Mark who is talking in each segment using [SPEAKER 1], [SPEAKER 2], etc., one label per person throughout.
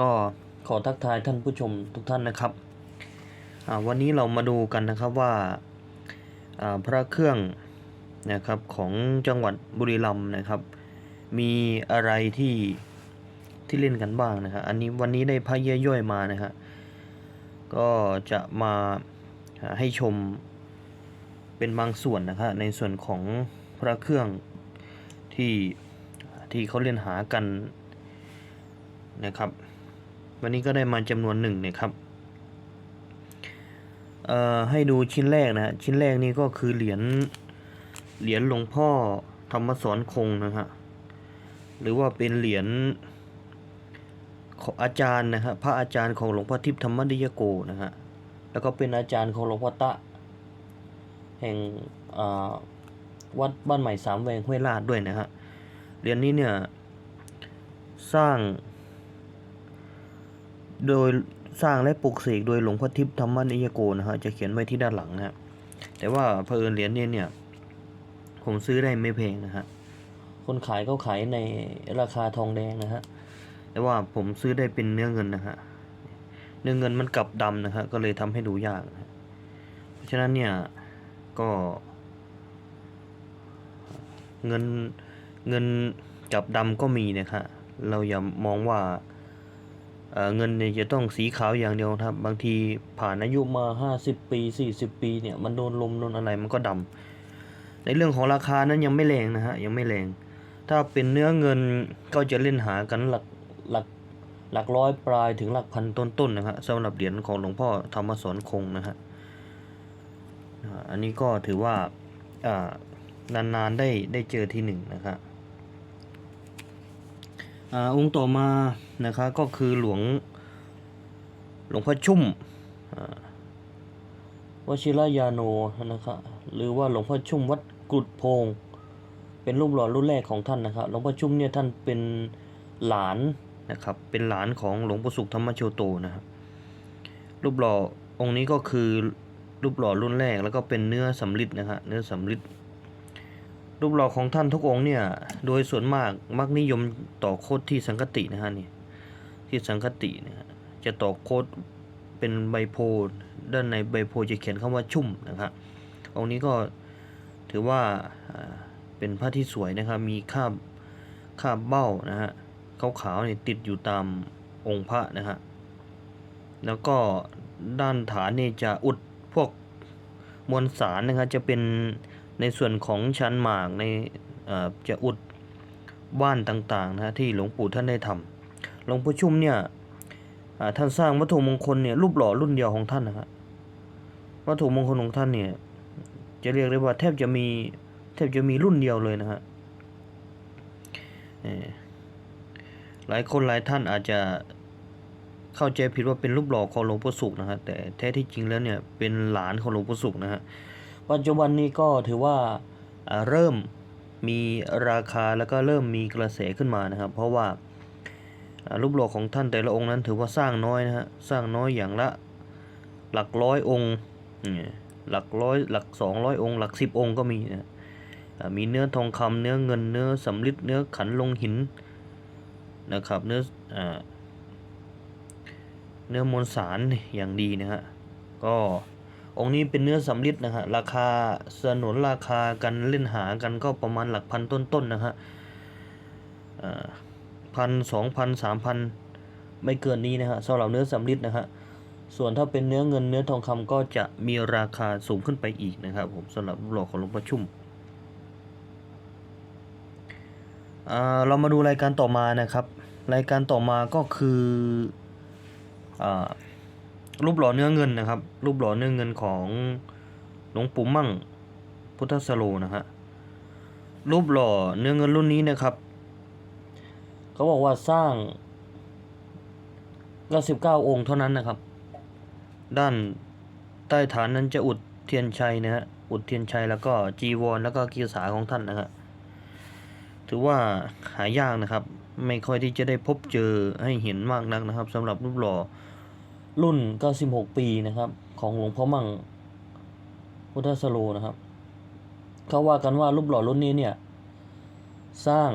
[SPEAKER 1] ก็ขอทักทายท่านผู้ชมทุกท่านนะครับ วันนี้เรามาดูกันนะครับว่าพระเครื่องนะครับของจังหวัดบุรีรัมย์นะครับ มีอะไรที่ที่เล่นกันบ้างนะครับอันนี้วันนี้ได้พระเย่อยมานะครับก็จะมาให้ชมเป็นบางส่วนนะครับในส่วนของพระเครื่องที่ที่เขาเล่นหากันนะครับ วันนี้ก็ได้มาจำนวนหนึ่งนะครับเอ่อให้ดูชิ้นแรกนะฮะชิ้นแรกนี่ก็คือเหรียญเหรียญหลวงพ่อธรรมสอนคงนะฮะหรือว่าเป็นเหรียญของอาจารย์นะฮะพระอาจารย์ของหลวงพ่อทิพย์ธรรมดิยโกนะฮะแล้วก็เป็นอาจารย์ของหลวงพ่อตะ แห่งวัดบ้านใหม่สามแวงห้วยลาดด้วยนะฮะเหรียญนี้เนี่ยสร้าง โดยสร้างและปลุกเสกโดยหลวงพ่อทิพย์ธรรมนิยโกนะฮะจะเขียนไว้ที่ด้านหลังนะฮะแต่ว่าเพอเอิญเหรียญนี้เนี่ยผมซื้อได้ไม่แพงนะฮะคนขายก็ขายในราคาทองแดงนะฮะแต่ว่าผมซื้อได้เป็นเนื้อเงินนะฮะเนื้อเงินมันกลับดำนะฮะก็เลยทำให้ดูยากนะเพราะฉะนั้นเนี่ยก็เงินเงินจับดำก็มีนะครับเราอย่ามองว่า เเงินเนี่ยจะต้องสีขาวอย่างเดียวครับ บางทีผ่านอายุมา 50 ปี 40 ปีเนี่ยมันโดนลมโดนอะไรมันก็ดำในเรื่องของราคานั้นยังไม่แรงนะฮะยังไม่แรง ถ้าเป็นเนื้อเงินก็จะเล่นหากันหลักหลักหลักร้อยปลายถึงหลักพันต้นๆนะฮะสำหรับเหรียญของหลวงพ่อธรรมสอนคงนะฮะอันนี้ก็ถือว่านานๆได้ได้เจอที่หนึ่งนะครับ องค์ต่อมานะครับก็คือหลวงหลวงพ่อชุ่มวชิรยาโนนะครับหรือว่าหลวงพ่อชุ่มวัดกุดโพง เป็นรูปหล่อรุ่นแรกของท่านนะครับหลวงพ่อชุ่มเนี่ยท่านเป็นหลานนะครับเป็นหลานของหลวงปู่สุขธรรมโชโตนะครับรูปหล่อองค์นี้ก็คือรูปหล่อรุ่นแรกแล้วก็เป็นเนื้อสำริดนะฮะเนื้อสำริด รูปหล่อของท่านทุกองค์เนี่ย โดยส่วนมากมักนิยมต่อโคดที่สังคตินะฮะนี่ที่สังคติเนี่ยจะต่อโคดเป็นใบโพด้านในใบโพจะเขียนคำว่าชุ่มนะครับองค์นี้ก็ถือว่าเป็นผ้าที่สวยนะครับมีคาบคาบเบ้านะฮะขาวๆเนี่ยติดอยู่ตามองค์พระนะฮะแล้วก็ด้านฐานเนี่ยจะอุดพวกมวลสารนะครับจะเป็น ในส่วนของชั้นหมากในจะอุดบ้านต่างๆนะที่หลวงปู่ท่านได้ทำหลวงปู่ชุ่มเนี่ยท่านสร้างวัตถุมงคลเนี่ยรูปหล่อรุ่นเดียวของท่านนะครับวัตถุมงคลของท่านเนี่ยจะเรียกได้ว่าแทบจะมีแทบจะมีรุ่นเดียวเลยนะฮะเอ่อหลายคนหลายท่านอาจจะเข้าใจผิดว่าเป็นรูปหล่อของหลวงปู่สุขนะฮะแต่แท้ที่จริงแล้วเนี่ยเป็นหลานของหลวงปู่สุขนะฮะ ปัจจุบันนี้ก็ถือว่าเริ่มมีราคาแล้วก็เริ่มมีกระแสขึ้นมานะครับ เพราะว่ารูปหล่อของท่านแต่ละองค์นั้นถือว่าสร้างน้อยนะฮะสร้างน้อยอย่างละหลักร้อยองค์หลักร้อยหลักสองร้อยองค์หลักสิบองค์ก็มีนะมีเนื้อทองคำเนื้อเงินเนื้อสำริดเนื้อขันลงหินนะครับเนื้ออเนื้อมวลสารอย่างดีนะฮะก็ องค์นี้เป็นเนื้อสำริดนะฮะราคาสนุนราคากันเล่นหากันก็ประมาณหลักพันต้นๆนะฮะพันสองพันสามพันไม่เกินนี้นะฮะสำหรับเนื้อสำริดนะฮะส่วนถ้าเป็นเนื้อเงินเนื้อทองคำก็จะมีราคาสูงขึ้นไปอีกนะครับผมสำหรับหล่อของหลวงพ่อชุ่มเรามาดูรายการต่อมานะครับ รายการต่อมาก็คืออ รูปหล่อเนื้อเงินนะครับ รูปหล่อเนื้อเงินของหลวงปู่มั่งพุทธสโลนะฮะรูปหล่อเนื้อเงินรุ่นนี้นะครับเขาบอกว่าสร้างก็สิบเก้าองค์เท่านั้นนะครับ ด้านใต้ฐานนั้นจะอุดเทียนชัยนะฮะอุดเทียนชัยแล้วก็จีวรแล้วก็กีสาของท่านนะครับถือว่าหายากนะครับ ไม่ค่อยที่จะได้พบเจอให้เห็นมากนักนะครับสำหรับรูปหล่อ รุ่น 96 ปีนะครับ ของหลวงพ่อมั่งพุทธสโลนะครับ เขาว่ากันว่ารูปหล่อรุ่นนี้เนี่ย สร้าง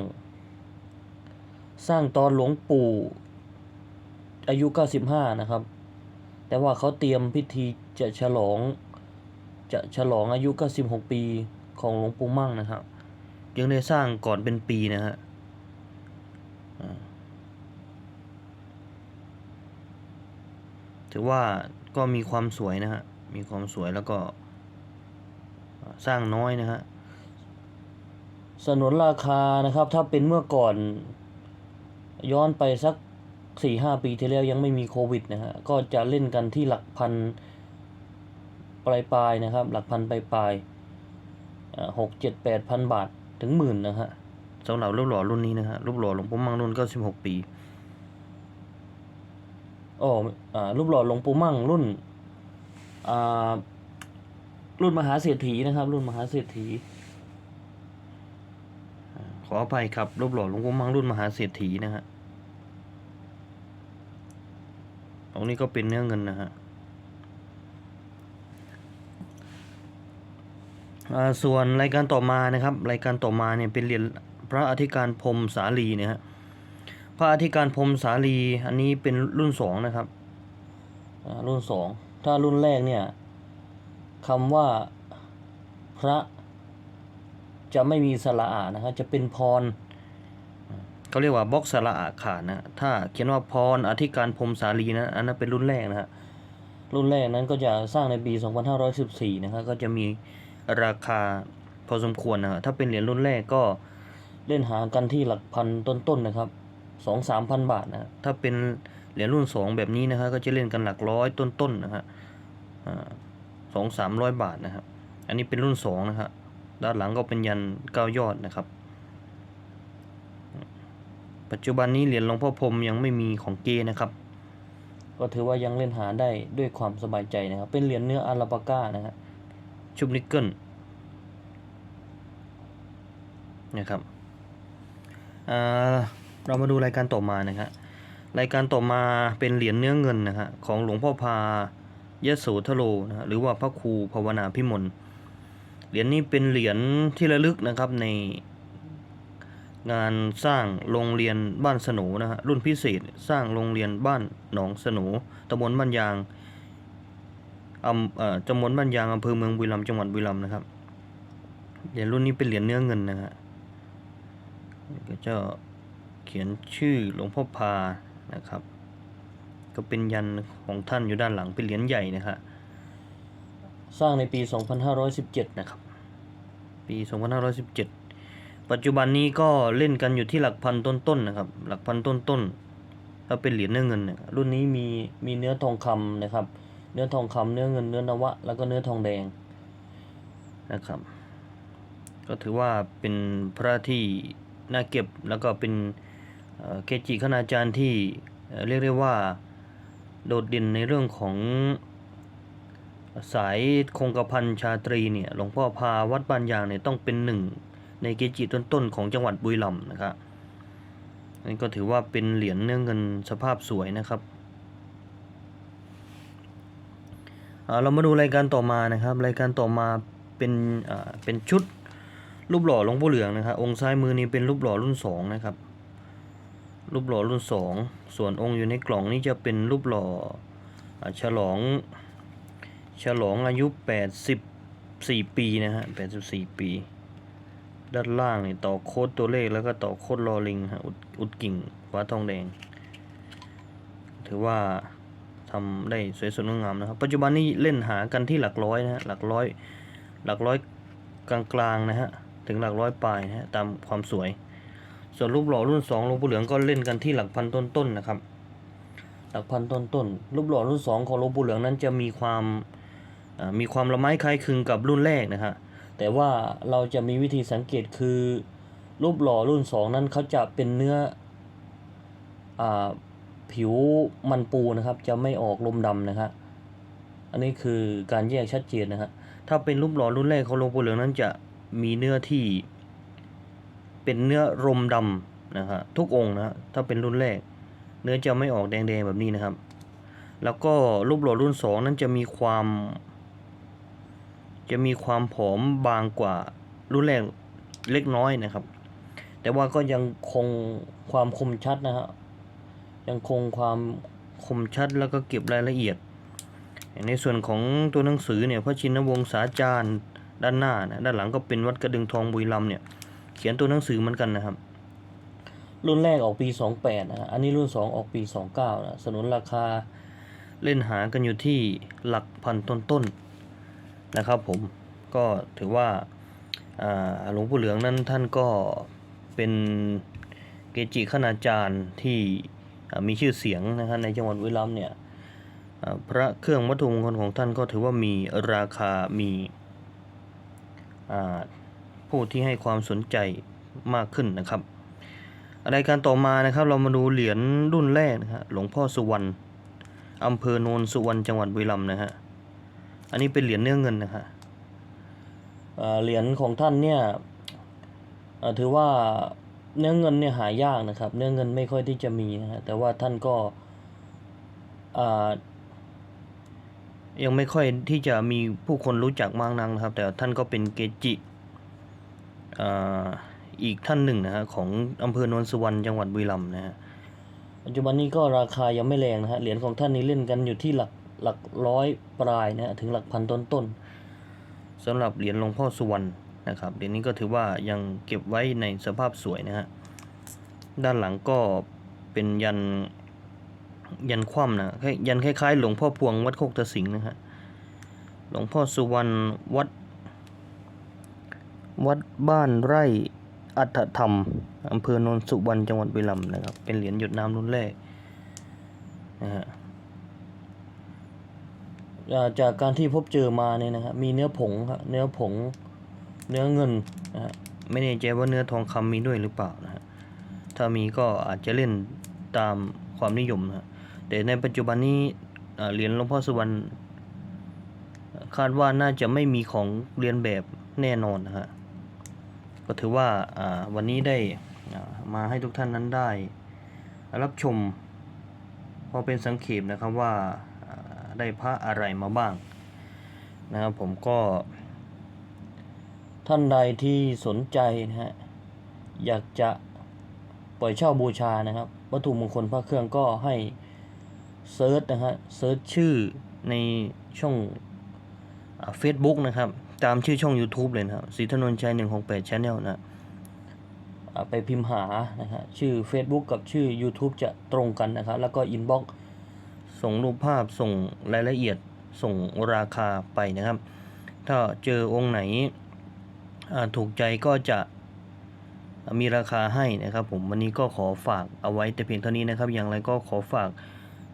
[SPEAKER 1] สร้างตอนหลวงปู่อายุ 95 นะครับ แต่ว่าเขาเตรียมพิธีจะฉลอง จะฉลองอายุ 96 ปีของหลวงปู่มั่งนะครับยังได้สร้างก่อนเป็นปีนะฮะอ่า ถือว่าก็มีความสวยนะฮะ มีความสวยแล้วก็สร้างน้อยนะฮะสนนราคานะครับ ถ้าเป็นเมื่อก่อน ย้อนไปสักสี่ห้าปีที่แล้วยังไม่มีโควิดนะฮะ ก็จะเล่นกันที่หลักพันปลายปลายๆนะครับ หลักพันปลายปลายหกเจ็ดแปดพันบาทถึงหมื่นนะฮะสำหรับรูปหล่อรุ่นนี้นะฮะรูปหล่อหลวงปู่มังรุ่นเก้าสิบหกปี อ๋ออ่ารูปหล่อหลวงปู่มั่งรุ่นรุ่นมหาเศรษฐีนะครับ รุ่นมหาเศรษฐีขออภัยครับ รูปหล่อหลวงปู่มั่งรุ่นมหาเศรษฐีนะฮะตรงนี้ก็เป็นเนื้อเงินนะฮะส่วนรายการต่อมานะครับ รายการต่อมาเนี่ยเป็นเหรียญพระอธิการพรมสาลีเนะฮะ ระอธิการพรมสาลี อันนี้เป็นรุ่นสองนะครับ รุ่นสองถ้ารุ่นแรกเนี่ยคำว่าพระจะไม่มีสระอานะครับจะเป็นพรเขาเรียกว่าบล็อกสระอาขาดนะถ้าเขียนว่าพรอธิการพรมสาลีนะอันนั้นเป็นรุ่นแรกนะฮะรุ่นแรกนั้นก็จะสร้างในปี 2514นะครับก็จะมีราคาพอสมควรนะฮะถ้าเป็นเหรียญรุ่นแรกก็เล่นหากันที่หลักพันต้นๆนะครับ สองสามพันบาทนะถ้าเป็นเหรียญรุ่นสองแบบนี้นะฮะก็จะเล่นกันหลักร้อยต้นๆนะฮะสองสามร้อยบาทนะครับอันนี้เป็นรุ่นสองนะฮะด้านหลังก็เป็นยันเก้ายอดนะครับ ปัจจุบันนี้เหรียญหลวงพ่อพรมยังไม่มีของเกนะครับ ก็ถือว่ายังเล่นหาได้ด้วยความสบายใจนะครับ เป็นเหรียญเนื้ออาราปาก้านะฮะชุบนิกเกิลนะครับอ่า เรามาดูรายการต่อมานะครับรายการต่อมาเป็นเหรียญเนื้อเงินนะฮะของหลวงพ่อพายโสธโรนะฮะหรือว่าพระครูภาวนาพิมลเหรียญนี้เป็นเหรียญที่ระลึกนะครับในงานสร้างโรงเรียนบ้านสนูนะฮะรุ่นพิเศษสร้างโรงเรียนบ้านหนองสนูตำบลบ้านยางอำเอ่อตำบลบ้านยางอำเภอเมืองบุรีรัมย์จังหวัดบุรีรัมย์นะครับเหรียญรุ่นนี้เป็นเหรียญเนื้อเงินนะฮะก็จะ เขียนชื่อหลวงพ่อพานะครับ ก็เป็นยันของท่านอยู่ด้านหลังเป็นเหรียญใหญ่นะฮะสร้างในปี 2517 นะครับ ปี 2517 ปัจจุบันนี้ก็เล่นกันอยู่ที่หลักพันต้นๆนะครับ หลักพันต้นๆถ้าเป็นเหรียญเนื้อเงินเนี่ยรุ่นนี้มีมีเนื้อทองคำนะครับ เนื้อทองคำเนื้อเงินเนื้อนวะ แล้วก็เนื้อทองแดงนะครับ ก็ถือว่าเป็นพระที่น่าเก็บแล้วก็เป็น เกจิคณาจารย์ที่เอ่อเรียกได้ว่าโดดเด่นในเรื่องของสายคงกระพันชาตรีเนี่ยหลวงพ่อพาวัดบานยางเนี่ยต้องเป็นหนึ่งในเกจิต้นๆของจังหวัดบุรีรัมย์นะครับนี่ก็ถือว่าเป็นเหรียญเนื้อเงินสภาพสวยนะครับเรามาดูรายการต่อมานะครับรายการต่อมาเป็นเป็นชุดรูปหล่อหลวงปู่เหลืองนะครับองค์ซ้ายมือนี้เป็นรูปหล่อรุ่นสองนะครับ รูปหล่อรุ่นสองส่วนองค์อยู่ในกล่องนี้จะเป็นรูปหล่อฉลองฉลองอายุ 84 ปีนะฮะ 84 ปี ด้านล่างนี่ต่อโค้ดตัวเลขแล้วก็ต่อโค้ดลอลิงฮะอุดอุดกิ่งฟ้าทองแดง ถือว่าทำได้สวยสดงดงามนะครับ ปัจจุบันนี้เล่นหากันที่หลักร้อยนะฮะ หลักร้อย หลักร้อยกลางๆนะฮะ ถึงหลักร้อยปลายนะฮะ ตามความสวย ส่วนรูปหล่อรุ่น2หลวงปู่เหลืองก็เล่นกันที่หลักพันต้นๆนนะครับ หลักพันต้นๆรูปหล่อรุ่นสองของหลวงปู่เหลืองนั้นจะมีความมีความละไม้คล้ายคลึงกับรุ่นแรกนะฮะแต่ว่าเราจะมีวิธีสังเกตคือ รูปหล่อรุ่นสองนั้นเขาจะเป็นเนื้ออผิวมันปูนะครับ จะไม่ออกลมดำนะครับอันนี้คือการแยกชัดเจนนะฮะถ้าเป็นรูปหล่อรุ่นแรกของหลวงปู่เหลืองนั้นจะมีเนื้อที่ เป็นเนื้อรมดำนะฮะทุกองนะ ถ้าเป็นรุ่นแรก เนื้อจะไม่ออกแดงๆแบบนี้นะครับ แล้วก็รูปหล่อรุ่นสองนั้นจะมีความ จะมีความผอมบางกว่ารุ่นแรกเล็กน้อยนะครับ แต่ว่าก็ยังคงความคมชัดนะฮะยังคงความคคมชัดแล้วก็เก็บรายละเอียด ในส่วนของตัวหนังสือเนี่ยพระชินวงศาจารย์ด้านหน้านะด้านหลังก็เป็นวัดกระดึงทองบุรีรัมย์เนี่ย เขียนตัวหนังสือเหมือนกันนะครับ รุ่นแรกออกปี 28นะอันนี้รุ่น 2 ออกปี 29นะสนุนราคาเล่นหากันอยู่ที่หลักพันต้นๆนะครับผมก็ถือว่าอ่าหลวงปู่เหลืองนั้นท่านก็เป็นเกจิขณาจารย์ที่มีชื่อเสียงนะครับในจังหวัดบุรีรัมเนี่ยพระเครื่องวัตถุมงคลของท่านก็ถือว่ามีราคามีอ่า ผู้ที่ให้ความสนใจมากขึ้นนะครับรายการต่อมานะครับเรามาดูเหรียญรุ่นแรกนะฮะหลวงพ่อสุวรรณอำเภอโนนสุวรรณจังหวัดบุรีรัมย์นะฮะอันนี้เป็นเหรียญเนื้อเงินนะฮะเหรียญของท่านเนี่ยถือว่าเนื้อเงินเนี่ยหายากนะครับ เนื้อเงินไม่ค่อยที่จะมีนะฮะแต่ว่าท่านก็ยังไม่ค่อยที่จะมีผู้คนรู้จักมากนักนะครับ แต่ท่านก็เป็นเกจิ อีกท่านหนึ่งนะฮะของอำเภอโนนสุวรรณจังหวัดบุรีรัมย์นะฮะปัจจุบันนี้ก็ราคายังไม่แรงนะฮะเหรียญของท่านนี้เล่นกันอยู่ที่หลักหลักร้อยปลายนะถึงหลักพันต้นต้นๆสำหรับเหรียญหลวงพ่อสุวรรณนะครับเหรียญนี้ก็ถือว่ายังเก็บไว้ในสภาพสวยนะฮะด้านหลังก็เป็นยันยันคว่ำนะยยันคล้ายๆ หลวงพ่อพวงวัดโคกตะสิงห์นะฮะหลวงพ่อสุวรรณวัด วัดบ้านไร่อัฏฐธรรมอำเภอโนนสุวรรณจังหวัดบุรีรัมย์นะครับ เป็นเหรียญหยดน้ำรุ่นแรกนะฮะจากการที่พบเจอมาเนี่ยนะครับมีเนื้อผงครับเนื้อผงเนื้อเงินนะฮะไม่แน่ใจว่าเนื้อทองคำมีด้วยหรือเปล่านะฮะถ้ามีก็อาจจะเล่นตามความนิยมนะฮะแต่ในปัจจุบันนี้เหรียญหลวงพ่อสุวรรณคาดว่าน่าจะไม่มีของเรียนแบบแน่นอนนะฮะ ก็ถือว่าอ่าวันนี้ได้มาให้ทุกท่านนั้นได้ รับชม พอเป็นสังเขปนะครับว่าอ่าได้พระอะไรมาบ้างนะครับผมก็ ท่านใดที่สนใจนะฮะอยากจะปล่อยเช่าบูชานะครับ วัตถุมงคลพระเครื่องก็ให้เซิร์ชนะฮะเซิร์ชชื่อในช่องเฟซบุ๊กนะครับ ตามชื่อช่อง YouTube เลยนะครับสีถนนชัย 168 Channel นะไปพิมพ์หานะฮะชื่อ Facebook กับชื่อ YouTube จะตรงกันนะครับ แล้วก็อินบ็อกส่งรูปภาพส่งรายละเอียดส่งราคาไปนะครับ ถ้าเจอองค์ไหนถูกใจก็จะมีราคาให้นะครับผมวันนี้ก็ขอฝากเอาไว้แต่เพียงเท่านี้นะครับ อย่างไรก็ขอฝาก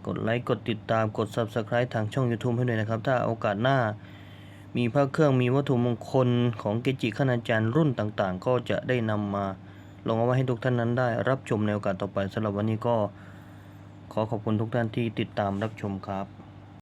[SPEAKER 1] กดไลค์กดติดตามกด Subscribe ทางช่อง YouTube ให้ด้วยนะครับ ถ้าโอกาสหน้า มีพระเครื่องมีวัตถุมงคลของเกจิคณาจารย์รุ่นต่างๆ ก็จะได้นำมาลงเอาไว้ให้ทุกท่านนั้นได้รับชมในโอกาสต่อไปสำหรับวันนี้ก็ ขอขอบคุณทุกท่านที่ติดตามรับชมครับ